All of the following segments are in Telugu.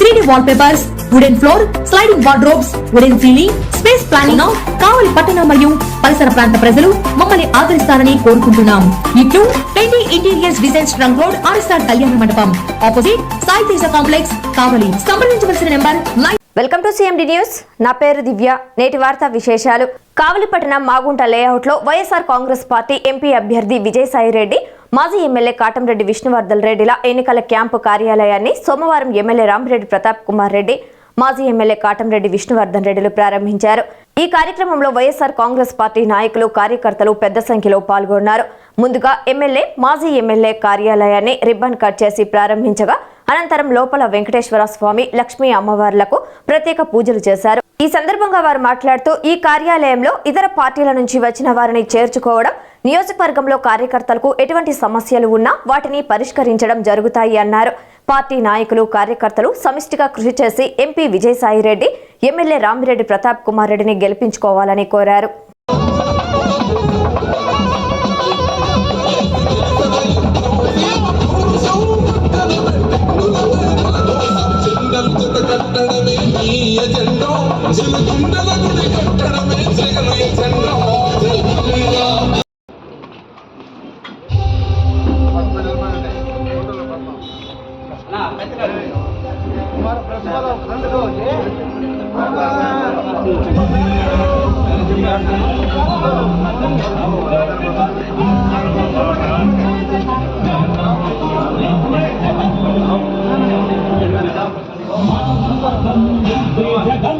three D wall papers wooden floor sliding wardrobes wooden ceiling space planning Kavali పట్టణ మరియు పరిసర ప్రాంత ప్రజలు మమ్మల్ని ఆదరిస్తారని కోరుకుంటున్నాం. ఇట్లు twenty interiors designs trunk road RSR కళ్యాణ మండపం. Opposite Sai Teja complex Kavali. సంప్రదించవలసిన number welcome to CMD news నా పేరు దివ్య. నేటి వార్తా విశేషాలు. కావలిపట్టణం మాగుంట లేఅవుట్లో వైఎస్ఆర్ కాంగ్రెస్ పార్టీ ఎంపీ అభ్యర్థి విజయసాయి రెడ్డి మాజీ ఎమ్మెల్యే కాటంరెడ్డి విష్ణువర్ధన్ రెడ్డిల ఎన్నికల క్యాంపు కార్యాలయాన్ని సోమవారం ఎమ్మెల్యే రామిరెడ్డి ప్రతాప్ కుమార్ రెడ్డి మాజీ ఎమ్మెల్యే కాటంరెడ్డి విష్ణువర్ధన్ రెడ్డిలు ప్రారంభించారు. ఈ కార్యక్రమంలో వైఎస్ఆర్ కాంగ్రెస్ పార్టీ నాయకులు కార్యకర్తలు పెద్ద సంఖ్యలో పాల్గొన్నారు. ముందుగా ఎమ్మెల్యే మాజీ ఎమ్మెల్యే కార్యాలయాన్ని రిబ్బన్ కట్ చేసి ప్రారంభించగా అనంతరం లోపల వెంకటేశ్వర స్వామి లక్ష్మీ అమ్మవార్లకు ప్రత్యేక పూజలు చేశారు. ఈ సందర్భంగా వారు మాట్లాడుతూ ఈ కార్యాలయంలో ఇతర పార్టీల నుంచి వచ్చిన వారిని చేర్చుకోవడం నియోజకవర్గంలో కార్యకర్తలకు ఎటువంటి సమస్యలు ఉన్నా వాటిని పరిష్కరించడం జరుగుతాయి అన్నారు. పార్టీ నాయకులు కార్యకర్తలు సమిష్టిగా కృషి చేసి ఎంపీ విజయసాయిరెడ్డి ఎమ్మెల్యే రామిరెడ్డి ప్రతాప్ కుమార్ రెడ్డిని గెలిపించుకోవాలని కోరారు. జెండలు గుడి కట్టడమే mempertanggungjawabkan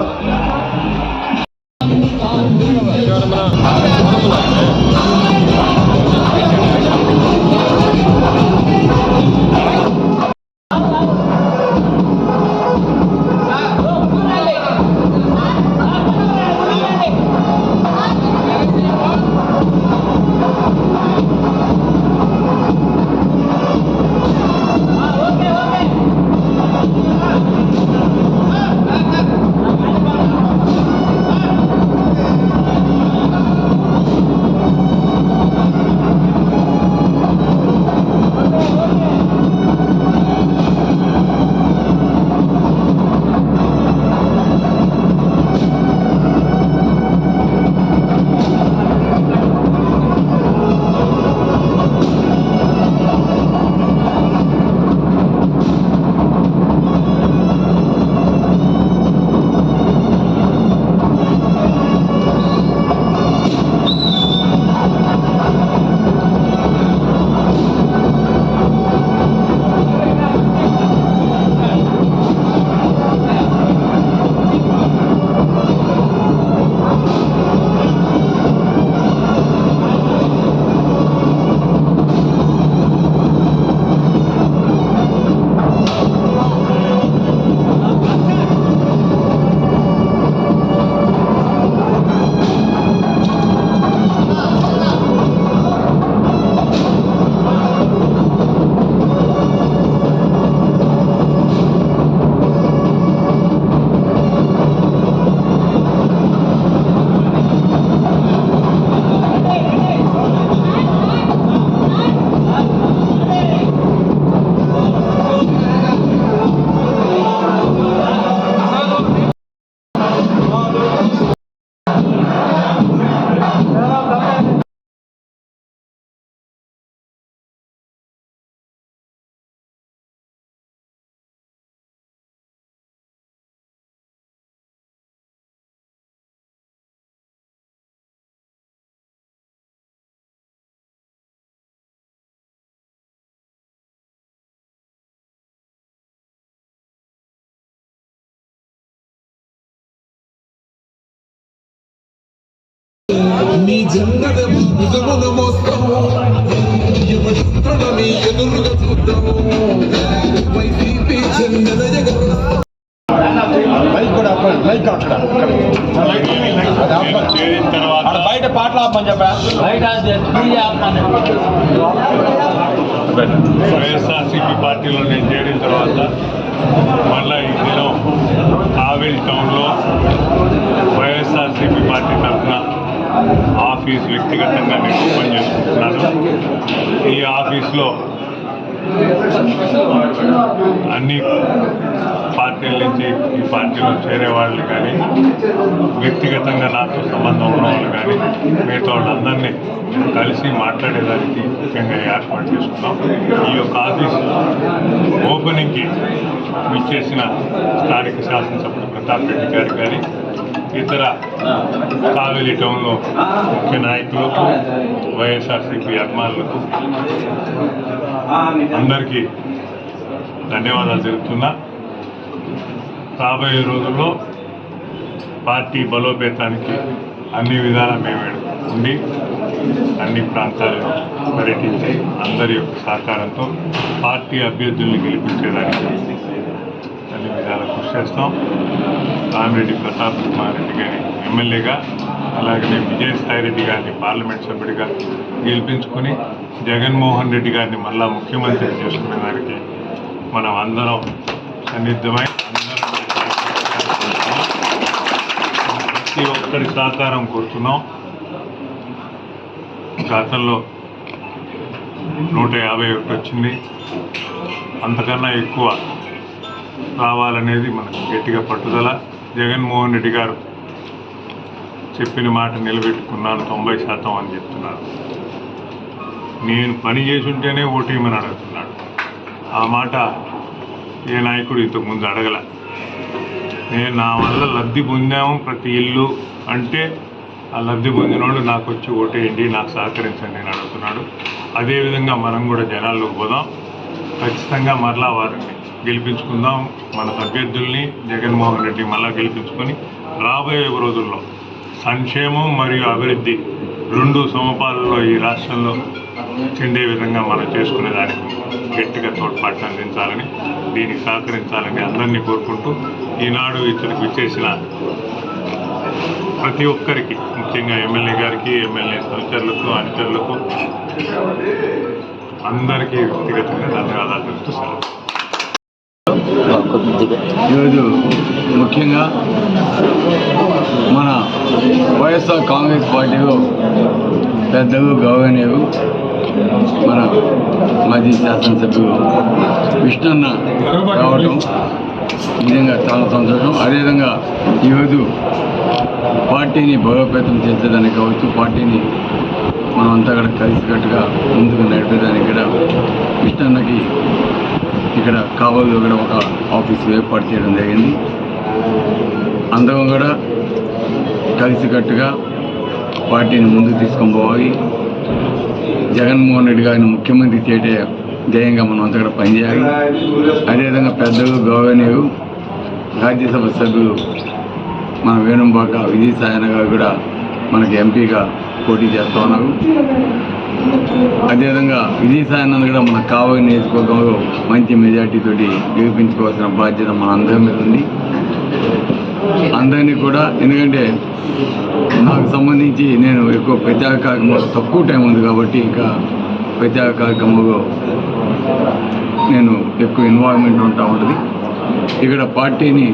నీ జెండల భుజమున మోస్తాము ఎవడిస్తాడో నీ ఎదురుగా చూద్దాము. వైసీపీ. ఆడ బయట పాటలు ఆపమని చెప్పా బయట వైఎస్ఆర్సీపీ పార్టీలో నేను చేరిన తర్వాత మళ్ళా ఈ దినం కావేరి టౌన్లో వైఎస్ఆర్సీపీ పార్టీ తరఫున ఆఫీస్ వ్యక్తిగతంగా నేను ఓపెన్ చేసుకుంటున్నాను ఈ ఆఫీస్లో అన్ని పార్టీల నుంచి ఈ పార్టీలో చేరే వాళ్ళు కానీ వ్యక్తిగతంగా నాతో సంబంధం ఉన్న వాళ్ళు కానీ మిగతా వాళ్ళందరినీ కలిసి మాట్లాడేదానికి ముఖ్యంగా ఏర్పాటు చేసుకున్నాం. ఈ యొక్క ఆఫీస్ ఓపెనింగ్కి విచ్చేసిన స్థానిక శాసనసభ్యుడు ప్రతాప్ రెడ్డి గారు కానీ ఇతర కావేరి టౌన్లో ముఖ్య నాయకులకు వైఎస్ఆర్సీపీ అభిమానులకు అందరికీ ధన్యవాదాలు తెలుపుతున్నా. రాబోయే రోజుల్లో పార్టీ బలోపేతానికి అన్ని విధాలా మేము ఉండి అన్ని ప్రాంతాల్లో పర్యటించి అందరి యొక్క సహకారంతో పార్టీ అభ్యర్థుల్ని గెలిపించేదానికి అన్ని విధాలు కృషి చేస్తాం. రామిరెడ్డి ప్రతాప్ కుమార్ రెడ్డి గారి ఎమ్మెల్యేగా అలాగనే విజయసాయి రెడ్డి గారిని పార్లమెంట్ సభ్యుడిగా గెలిపించుకొని జగన్మోహన్ రెడ్డి గారిని మళ్ళా ముఖ్యమంత్రి చేసుకునే దానికి మనం అందరం సన్నిద్ధమై అందరం ప్రతి ఒక్కరి సహకారం కోరుతున్నాం. గతంలో నూట యాభై ఒకటి వచ్చింది. అంతకన్నా ఎక్కువ రావాలనేది మనకు గట్టిగా పట్టుదల. జగన్మోహన్ రెడ్డి గారు చెప్పిన మాట నిలబెట్టుకున్నాను తొంభై శాతం అని చెప్తున్నారు. నేను పని చేసి ఉంటేనే అడుగుతున్నాడు. ఆ మాట ఏ నాయకుడు ఇంతకుముందు అడగల. నేను నా వల్ల లబ్ధి పొందాము ప్రతి ఇల్లు అంటే ఆ లబ్ధి పొందినోడు నాకు వచ్చి ఓటేయండి నాకు సహకరించండి అని అడుగుతున్నాడు. అదేవిధంగా మనం కూడా జనాల్లోకి పోదాం. ఖచ్చితంగా మరలా వారిని గెలిపించుకుందాం. మన అభ్యర్థుల్ని జగన్మోహన్ రెడ్డి మళ్ళా గెలిపించుకొని రాబోయే రోజుల్లో సంక్షేమం మరియు అభివృద్ధి రెండు సమపాలలో ఈ రాష్ట్రంలో చెందే విధంగా మనం చేసుకునే దానికి గట్టిగా తోడ్పాటు అందించాలని దీనికి సహకరించాలని అందరినీ కోరుకుంటూ ఈనాడు ఇతనికి విచ్చేసిన ప్రతి ఒక్కరికి ముఖ్యంగా ఎమ్మెల్యే గారికి ఎమ్మెల్యే సహచరులకు అనుచరులకు అందరికీ వ్యక్తిగతంగా ధన్యవాదాలు తెలుపుతూ ఈరోజు ముఖ్యంగా మన వైఎస్ఆర్ కాంగ్రెస్ పార్టీలో పెద్దలు గౌరవనీయులు మన మాజీ శాసనసభ్యులు విష్ణన్న రావటం నిజంగా చాలా సంతోషం. అదేవిధంగా ఈరోజు పార్టీని బలోపేతం చేసేదానికి కావచ్చు పార్టీని మనం అంతా కూడా కలిసికట్టుగా ముందుకు నడిపేదానికి కూడా విష్ణన్నకి ఇక్కడ కావలిలో కూడా ఒక ఆఫీస్ ఏర్పాటు చేయడం జరిగింది. అందరం కూడా కలిసికట్టుగా పార్టీని ముందుకు తీసుకొని పోవాలి. జగన్మోహన్ రెడ్డి గారిని ముఖ్యమంత్రి చేయటే ధ్యేయంగా మనం అంతా కూడా పనిచేయాలి. అదేవిధంగా పెద్దలు గౌరవనీయులు రాజ్యసభ సభ్యులు మన వేణుంబాక విజయసాయన గారు కూడా మనకి ఎంపీగా పోటీ చేస్తూ ఉన్నారు. అదేవిధంగా విజయసాయనంద్ కూడా మన కావలి నియోజకవర్గంలో మంచి మెజార్టీతో గెలిపించుకోవాల్సిన బాధ్యత మన అందరి మీద ఉంది. అందరినీ కూడా ఎందుకంటే నాకు సంబంధించి నేను ఎక్కువ ప్రచార కార్యక్రమాలు తక్కువ టైం ఉంది కాబట్టి ఇంకా ప్రచార కార్యక్రమంలో నేను ఎక్కువ ఇన్వాల్వ్మెంట్ ఉంటా ఉంటుంది. ఇక్కడ పార్టీని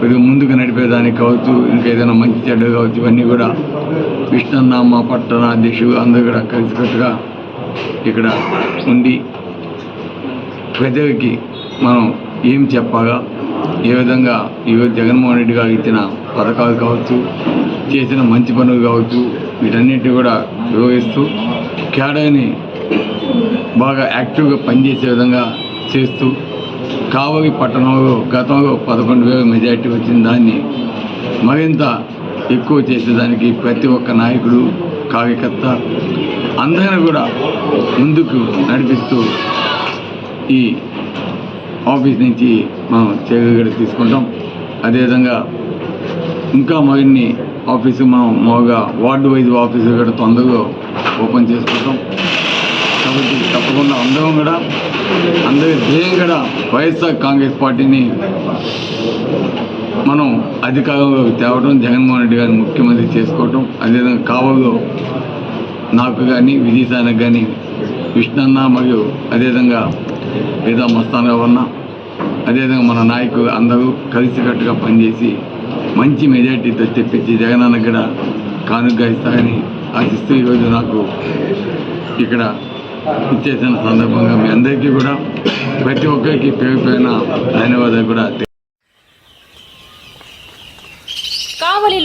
కొద్దిగా ముందుకు నడిపేదానికి కావచ్చు ఇంకా ఏదైనా మంచి చెడ్డ కావచ్చు ఇవన్నీ కూడా విష్ణన్న మా పట్టణ అందరూ కూడా కలిసికట్టుగా ఇక్కడ ఉండి ప్రజలకి మనం ఏం చెప్పాలా? ఏ విధంగా ఈరోజు జగన్మోహన్ రెడ్డి గారు ఇచ్చిన పథకాలు కావచ్చు చేసిన మంచి పనులు కావచ్చు వీటన్నిటి కూడా వివరిస్తూ కేడని బాగా యాక్టివ్గా పనిచేసే విధంగా చేస్తూ కావలి పట్టణంలో గతంలో పదకొండు వేల మెజార్టీ వచ్చిన దాన్ని మరింత ఎక్కువ చేసేదానికి ప్రతి ఒక్క నాయకుడు కార్యకర్త అందరిని కూడా ముందుకు నడిపిస్తూ ఈ ఆఫీస్ నుంచి మనం చేగగడ తీసుకుంటాం. అదేవిధంగా ఇంకా మరిన్ని ఆఫీసు మనం మామూలుగా వార్డు వైజ్ ఆఫీసు కూడా తొందరగా ఓపెన్ చేసుకుంటాం. కాబట్టి తప్పకుండా అందరం కూడా అందరి ధ్యేయం కూడా వైఎస్ఆర్ కాంగ్రెస్ పార్టీని మనం అధికారంలోకి తేవడం జగన్మోహన్ రెడ్డి గారిని ముఖ్యమంత్రి చేసుకోవటం అదేవిధంగా కావల్లో నాకు కానీ విజయసానికి కానీ విష్ణన్న మరియు అదేవిధంగా వేదా మస్తానరావు ఉన్న అదేవిధంగా మన నాయకులు అందరూ కలిసికట్టుగా పనిచేసి మంచి మెజార్టీతో తెప్పించి జగనన్న కూడా కానుక ఇస్తారని ఆశిస్తూ ఈరోజు నాకు ఇక్కడ ఇచ్చేసిన సందర్భంగా మీ అందరికీ కూడా ప్రతి ఒక్కరికి పేరు పేరున ధన్యవాదాలు కూడా